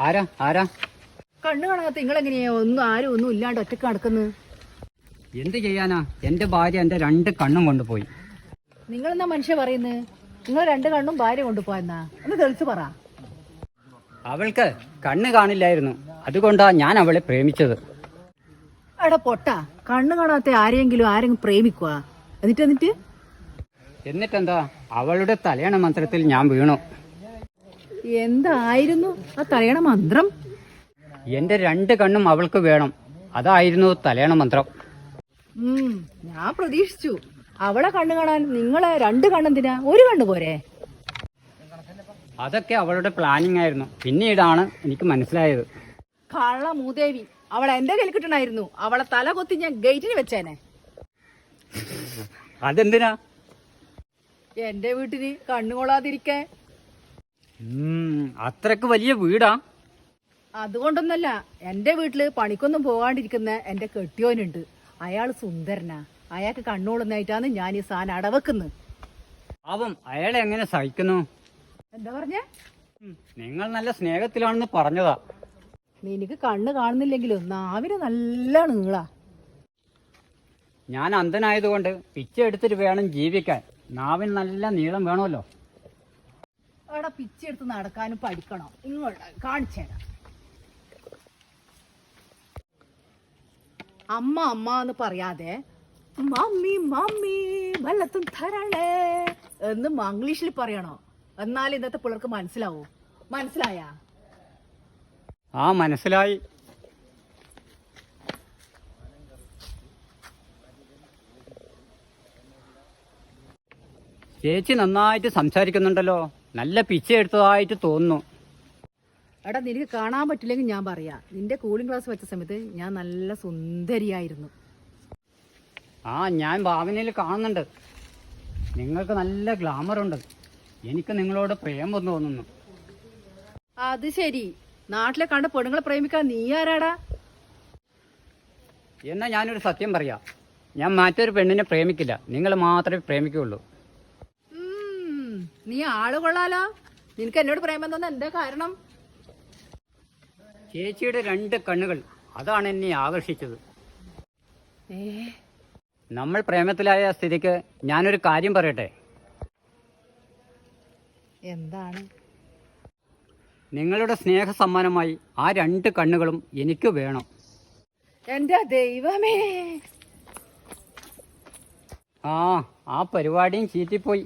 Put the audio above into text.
ആരാ? ആരാ? കണ്ണു കാണാത്ത നിങ്ങൾ നിങ്ങളെങ്ങനെയാ? ഒന്നും ആരും ഒന്നും ഇല്ലാണ്ട് ഒറ്റയ്ക്ക് നടക്കുന്നത് എന്ത് ചെയ്യാനാ? എന്റെ ഭാര്യ എന്റെ രണ്ട് കണ്ണും കൊണ്ടുപോയി. നിങ്ങൾ നിങ്ങളെന്നാ മനുഷ്യ പറയുന്നത് നിങ്ങൾ രണ്ട് കണ്ണും ഭാര്യ കൊണ്ടുപോയെന്നാ? ഒന്ന് തെളിച്ചു പറ. അവൾക്ക് കണ്ണ് കാണില്ലായിരുന്നു. അതുകൊണ്ടാ ഞാൻ അവളെ പ്രേമിച്ചത്. എടാ പൊട്ട. കണ്ണു കാണാത്ത ആരെങ്കിലും ആരെങ്കിലും പ്രേമിക്കുക എന്നിട്ട് എന്നിട്ട് എന്നിട്ടെന്താ? അവളുടെ തലയണ മന്ത്രത്തിൽ ഞാൻ വീണു. എന്തായിരുന്നു? ആ തലയണ മന്ത്രം? എന്റെ രണ്ട് കണ്ണും അവൾക്ക് വേണം. അതായിരുന്നു തലയണ മന്ത്രം. ഉം ഞാൻ പ്രതീക്ഷിച്ചു. അവളെ കണ്ണു കാണാൻ നിങ്ങളെ രണ്ട് കണ്ണെന്തിനാ ഒരു കണ്ണു പോരെ. അതൊക്കെ അവളുടെ പ്ലാനിങ് ആയിരുന്നു. പിന്നീടാണ് എനിക്ക് മനസ്സിലായത്. കള്ള മൂദേവി അവളെ എന്റെ കയ്യിൽ കിട്ടണായിരുന്നു. അവളെ തല കൊത്തി ഞാൻ ഗേറ്റിന് വെച്ചേനെ. അതെന്തിനാ? എന്റെ വീട്ടിന് കണ്ണുകൊള്ളാതിരിക്കാൻ ഉം, അത്രയ്ക്ക് വലിയ വീടാ? അതുകൊണ്ടൊന്നല്ല എന്റെ വീട്ടിൽ പണിക്കൊന്നും പോകാണ്ടിരിക്കുന്ന എന്റെ കെട്ടിയോനുണ്ട്. അയാൾ സുന്ദരനാ. അയാൾക്ക് കണ്ണുകൊള്ളുന്നതായിട്ടാണ് ഞാൻ ഈ സാധനം അടവെക്കുന്നത്. പാവം അയാളെ എങ്ങനെ സഹിക്കുന്നു? എന്താ പറഞ്ഞേ? നിങ്ങൾ നല്ല സ്നേഹത്തിലാണെന്ന് പറഞ്ഞതാ. നിനക്ക് കണ്ണ് കാണുന്നില്ലെങ്കിലും നാവിന് നല്ല നീളാ ഞാൻ അന്ധനായതുകൊണ്ട് പിച്ച എടുത്തിട്ട് വേണം ജീവിക്കാൻ. നാവിന് നല്ല നീളം വേണമല്ലോ. അവിടെ പിച്ചെടുത്ത് നടക്കാനും പഠിക്കണം. ഇങ്ങോട്ട് കാണിച്ചേരാ അമ്മ അമ്മ എന്ന് പറയാതെ മമ്മി മമ്മി വല്ലത്തും തരണേ എന്ന് മംഗ്ലീഷിൽ പറയണോ? എന്നാൽ ഇന്നത്തെ പിള്ളേർക്ക് മനസ്സിലാവോ? മനസ്സിലായാ? ആ മനസ്സിലായി. ചേച്ചി നന്നായിട്ട് സംസാരിക്കുന്നുണ്ടല്ലോ. നല്ല പിച്ച എടുത്തതായിട്ട് തോന്നുന്നു. എടാ നിനക്ക് കാണാൻ പറ്റില്ലെങ്കിൽ ഞാൻ പറയാ. നിന്റെ കൂളിംഗ് ക്ലാസ് വെച്ച സമയത്ത് ഞാൻ നല്ല സുന്ദരിയായിരുന്നു. ആ ഞാൻ ഭാവനയിൽ കാണുന്നുണ്ട്. നിങ്ങൾക്ക് നല്ല ഗ്ലാമർ ഉണ്ട്. എനിക്ക് നിങ്ങളോട് പ്രേമം തോന്നുന്നു. അത് ശരി. നാട്ടിലെ കണ്ട പെണ്ണുങ്ങളെ പ്രേമിക്കാൻ നീ ആരാടാ? എന്നാ ഞാനൊരു സത്യം പറയാ. ഞാൻ മറ്റൊരു പെണ്ണിനെ പ്രേമിക്കില്ല. നിങ്ങൾ മാത്രമേ പ്രേമിക്കുകയുള്ളൂ. ഉം, നീ ആൾ കൊള്ളാലോ. നിനക്ക് എന്നോട് പ്രേമം തോന്നുന്ന എന്താ കാരണം? ചേച്ചിയുടെ രണ്ട് കണ്ണുകൾ അതാണ് എന്നെ ആകർഷിച്ചത്. നമ്മൾ പ്രേമത്തിലായ സ്ഥിതിക്ക് ഞാനൊരു കാര്യം പറയട്ടെ? എന്താണ്? നിങ്ങളുടെ സ്നേഹ സമ്മാനമായി ആ രണ്ട് കണ്ണുകളും എനിക്ക് വേണം. എന്റെ ദൈവമേ. ആ ആ പരിപാടിയും ചീറ്റിപ്പോയി.